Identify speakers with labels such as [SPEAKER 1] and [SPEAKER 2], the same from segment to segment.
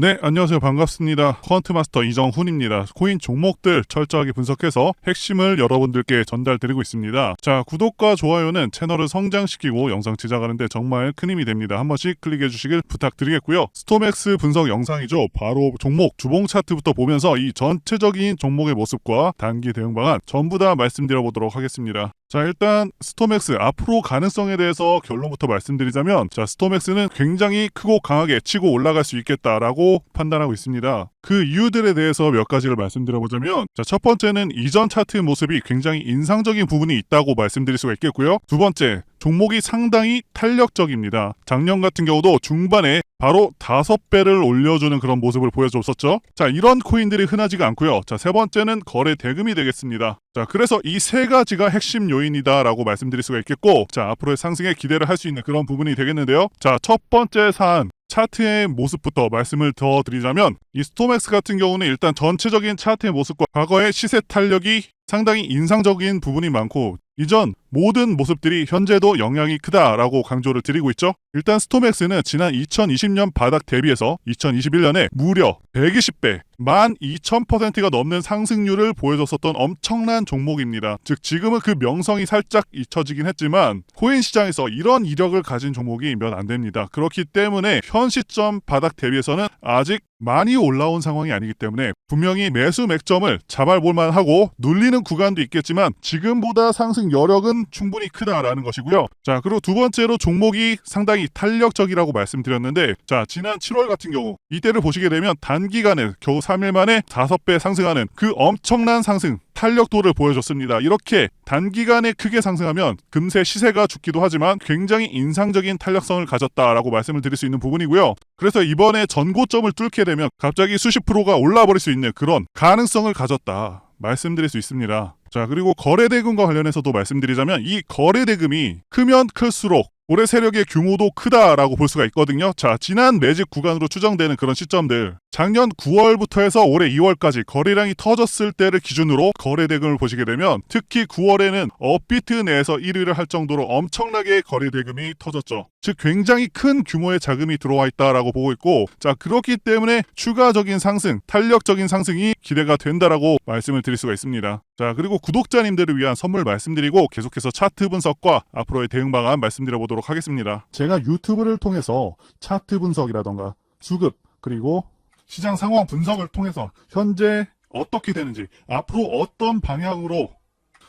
[SPEAKER 1] 네, 안녕하세요. 반갑습니다. 퀀트 마스터 이정훈입니다. 코인 종목들 철저하게 분석해서 핵심을 여러분들께 전달드리고 있습니다. 자, 구독과 좋아요는 채널을 성장시키고 영상 제작하는데 정말 큰 힘이 됩니다. 한 번씩 클릭해 주시길 부탁드리겠고요. 스토맥스 분석 영상이죠. 바로 종목 주봉 차트부터 보면서 이 전체적인 종목의 모습과 단기 대응 방안 전부 다 말씀드려 보도록 하겠습니다. 자 일단 스토맥스 앞으로 가능성에 대해서 결론부터 말씀드리자면 자 스토맥스는 굉장히 크고 강하게 치고 올라갈 수 있겠다라고 판단하고 있습니다. 그 이유들에 대해서 몇 가지를 말씀드려보자면 자 첫 번째는 이전 차트 모습이 굉장히 인상적인 부분이 있다고 말씀드릴 수가 있겠고요. 두 번째 종목이 상당히 탄력적입니다. 작년 같은 경우도 중반에 바로 다섯 배를 올려주는 그런 모습을 보여줬었죠. 자, 이런 코인들이 흔하지가 않고요. 자, 세 번째는 거래 대금이 되겠습니다. 자, 그래서 이 세 가지가 핵심 요인이다라고 말씀드릴 수가 있겠고, 자, 앞으로의 상승에 기대를 할 수 있는 그런 부분이 되겠는데요. 자, 첫 번째 사안. 차트의 모습부터 말씀을 더 드리자면 이 스토맥스 같은 경우는 일단 전체적인 차트의 모습과 과거의 시세 탄력이 상당히 인상적인 부분이 많고 이전 모든 모습들이 현재도 영향이 크다라고 강조를 드리고 있죠. 일단 스토맥스는 지난 2020년 바닥 대비해서 2021년에 무려 120배, 12,000%가 넘는 상승률을 보여줬었던 엄청난 종목입니다. 즉 지금은 그 명성이 살짝 잊혀지긴 했지만 코인 시장에서 이런 이력을 가진 종목이 몇 안 됩니다. 그렇기 때문에 현 시점 바닥 대비해서는 아직 많이 올라온 상황이 아니기 때문에 분명히 매수 맥점을 잡아볼 만 하고 눌리는 구간도 있겠지만 지금보다 상승 여력은 충분히 크다라는 것이고요. 자 그리고 두 번째로 종목이 상당히 탄력적이라고 말씀드렸는데 자 지난 7월 같은 경우 이때를 보시게 되면 단기간에 겨우 3일 만에 5배 상승하는 그 엄청난 상승 탄력도를 보여줬습니다. 이렇게 단기간에 크게 상승하면 금세 시세가 죽기도 하지만 굉장히 인상적인 탄력성을 가졌다라고 말씀을 드릴 수 있는 부분이고요. 그래서 이번에 전고점을 뚫게 되면 갑자기 수십 프로가 올라버릴 수 있는 그런 가능성을 가졌다. 말씀드릴 수 있습니다. 자, 그리고 거래대금과 관련해서도 말씀드리자면 이 거래대금이 크면 클수록 올해 세력의 규모도 크다라고 볼 수가 있거든요. 자, 지난 매직 구간으로 추정되는 그런 시점들. 작년 9월부터 해서 올해 2월까지 거래량이 터졌을 때를 기준으로 거래 대금을 보시게 되면 특히 9월에는 업비트 내에서 1위를 할 정도로 엄청나게 거래 대금이 터졌죠. 즉 굉장히 큰 규모의 자금이 들어와 있다라고 보고 있고 자 그렇기 때문에 추가적인 상승, 탄력적인 상승이 기대가 된다라고 말씀을 드릴 수가 있습니다. 자 그리고 구독자님들을 위한 선물 말씀드리고 계속해서 차트 분석과 앞으로의 대응 방안 말씀드려 보도록 하겠습니다. 제가 유튜브를 통해서 차트 분석이라던가 수급 그리고 시장 상황 분석을 통해서 현재 어떻게 되는지 앞으로 어떤 방향으로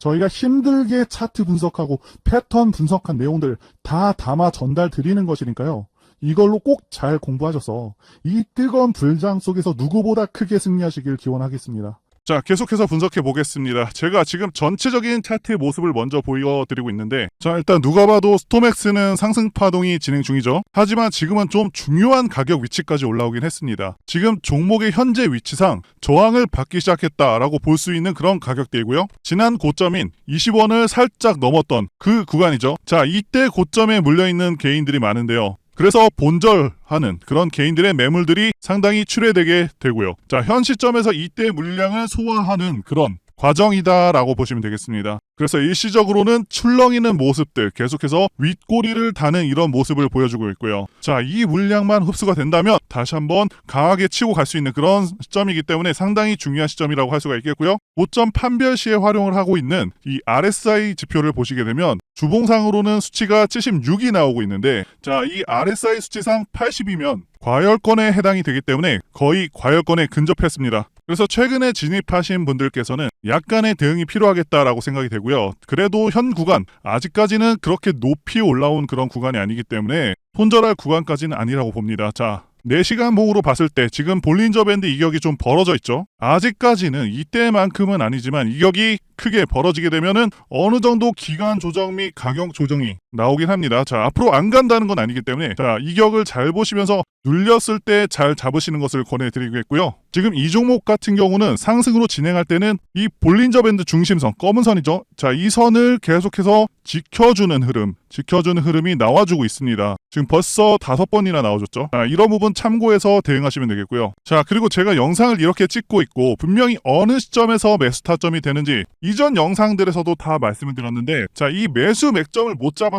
[SPEAKER 2] 저희가 힘들게 차트 분석하고 패턴 분석한 내용들 다 담아 전달 드리는 것이니까요. 이걸로 꼭 잘 공부하셔서 이 뜨거운 불장 속에서 누구보다 크게 승리하시길 기원하겠습니다.
[SPEAKER 1] 자, 계속해서 분석해 보겠습니다. 제가 지금 전체적인 차트의 모습을 먼저 보여드리고 있는데, 자, 일단 누가 봐도 스톰엑스는 상승 파동이 진행 중이죠. 하지만 지금은 좀 중요한 가격 위치까지 올라오긴 했습니다. 지금 종목의 현재 위치상 저항을 받기 시작했다라고 볼 수 있는 그런 가격대이고요. 지난 고점인 20원을 살짝 넘었던 그 구간이죠. 자, 이때 고점에 물려있는 개인들이 많은데요. 그래서 본절하는 그런 개인들의 매물들이 상당히 출회되게 되고요. 자, 현 시점에서 이때 물량을 소화하는 그런 과정이다라고 보시면 되겠습니다. 그래서 일시적으로는 출렁이는 모습들 계속해서 윗꼬리를 다는 이런 모습을 보여주고 있고요. 자, 이 물량만 흡수가 된다면 다시 한번 강하게 치고 갈 수 있는 그런 시점이기 때문에 상당히 중요한 시점이라고 할 수가 있겠고요. 고점 판별 시에 활용을 하고 있는 이 RSI 지표를 보시게 되면 주봉상으로는 수치가 76이 나오고 있는데 자, 이 RSI 수치상 80이면 과열권에 해당이 되기 때문에 거의 과열권에 근접했습니다. 그래서 최근에 진입하신 분들께서는 약간의 대응이 필요하겠다라고 생각이 되고요. 그래도 현 구간 아직까지는 그렇게 높이 올라온 그런 구간이 아니기 때문에 손절할 구간까지는 아니라고 봅니다. 자, 4시간 봉으로 봤을 때 지금 볼린저 밴드 이격이 좀 벌어져 있죠. 아직까지는 이때만큼은 아니지만 이격이 크게 벌어지게 되면은 어느 정도 기간 조정 및 가격 조정이 나오긴 합니다. 자, 앞으로 안 간다는 건 아니기 때문에 자, 이 격을 잘 보시면서 눌렸을 때 잘 잡으시는 것을 권해드리겠고요. 지금 이 종목 같은 경우는 상승으로 진행할 때는 이 볼린저 밴드 중심선, 검은 선이죠. 자, 이 선을 계속해서 지켜주는 흐름, 지켜주는 흐름이 나와주고 있습니다. 지금 벌써 다섯 번이나 나와줬죠. 자, 이런 부분 참고해서 대응하시면 되겠고요. 자, 그리고 제가 영상을 이렇게 찍고 있고 분명히 어느 시점에서 매수 타점이 되는지 이전 영상들에서도 다 말씀을 드렸는데 자, 이 매수 맥점을 못 잡아